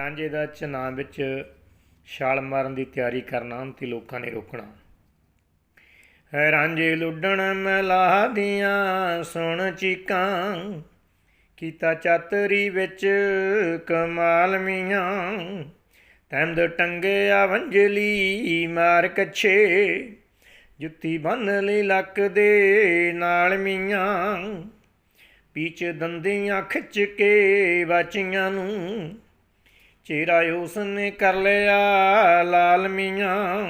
ਰਾਂਝੇ ਦਾ ਚਨਾਹ ਵਿੱਚ ਛਾਲ ਮਾਰਨ ਦੀ ਤਿਆਰੀ ਕਰਨਾ ਤੇ ਲੋਕਾਂ ਨੇ ਰੋਕਣਾ। ਹੈ ਰਾਂਝੇ ਲੁੱਡਣ ਮਲਾ ਦੀਆਂ, ਸੁਣ ਚੀਕਾਂ। ਕੀਤਾ ਚਾਤਰੀ ਵਿੱਚ ਕਮਾਲ ਮੀਆਂ। ਤੈਮਦ ਟੰਗਿਆ ਵੰਜਲੀ ਮਾਰ ਕੱਛੇ। ਜੁੱਤੀ ਬੰਨ ਲਈ ਲੱਕ ਦੇ ਨਾਲ ਮੀਆਂ। ਪੀਚ ਦੰਦੀਆਂ ਖਿੱਚ ਕੇ ਵਾਚੀਆਂ ਨੂੰ ਚਿਹਰਾ ਉਸਨੇ ਕਰ ਲਿਆ ਲਾਲ ਮੀਆਂ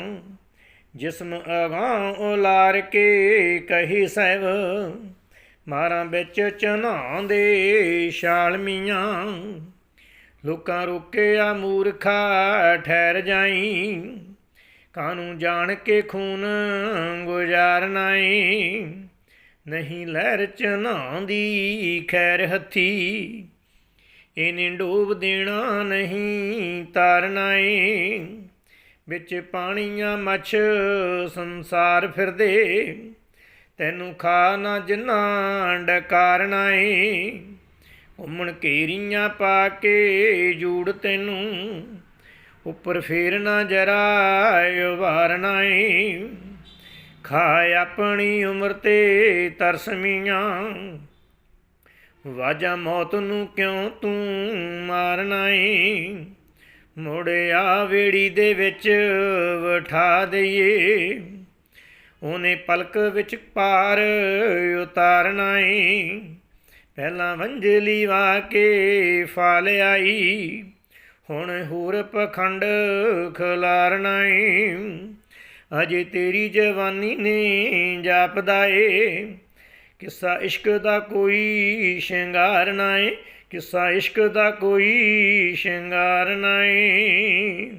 ਜਿਸਮ ਅਗਾਂ ਉਲਾਰ ਕੇ ਕਹੀ ਸਹਿਬ ਮਾਰਾਂ ਵਿੱਚ ਚਨਾਂ ਦੇ ਛਾਲ ਮੀਆਂ, ਲੋਕਾਂ ਰੋਕਿਆ ਮੂਰਖਾ ਠਹਿਰ ਜਾਈ। ਕਾਨੂੰ ਜਾਣ ਕੇ ਖੂਨ ਗੁਜ਼ਾਰਨਾਈ ਨਹੀਂ ਲਹਿਰ ਚਨਾਂ ਦੀ ਖੈਰ ਹੱਥੀ। ਇਹਨੇ ਡੋਬ ਦੇਣਾ ਨਹੀਂ ਤਾਰਨਾ ਏ ਵਿੱਚ ਪਾਣੀਆਂ ਮੱਛ ਸੰਸਾਰ ਫਿਰਦੇ। ਤੈਨੂੰ ਖਾ ਨਾ ਜਿੰਨਾ ਡਕਾਰਨਾ ਏ ਘੁੰਮਣ ਘੇਰੀਆਂ ਪਾ ਕੇ ਜੂੜ ਤੈਨੂੰ। ਉੱਪਰ ਫੇਰ ਨਾ ਜਰਾ ਵਾਰਨਾ ਏ ਖਾ ਆਪਣੀ ਉਮਰ ਤੇ ਤਰਸਮੀਆਂ ਵਾਜਾ ਮੌਤ ਨੂੰ ਕਿਉਂ ਤੂੰ ਮਾਰਨਾ ਏ ਮੁੜਿਆ ਵੇੜੀ ਦੇ ਵਿੱਚ ਵਠਾ ਦਈਏ। ਉਹਨੇ ਪਲਕ ਵਿੱਚ ਪਾਰ ਉਤਾਰਨਾ ਏ ਪਹਿਲਾਂ ਵੰਜਲੀ ਵਾ ਕੇ ਫਾਲ ਆਈ। ਹੁਣ ਹੋਰ ਪਖੰਡ ਖਲਾਰਨਾ ਏ ਅਜੇ ਤੇਰੀ ਜਵਾਨੀ ਨੇ ਜਾਪਦਾ ਏ। ਕਿੱਸਾ ਇਸ਼ਕ ਦਾ ਕੋਈ ਸ਼ਿੰਗਾਰ ਨਾ ਏ ਕਿੱਸਾ ਇਸ਼ਕ ਦਾ ਕੋਈ ਸ਼ਿੰਗਾਰ ਨਾ ਏ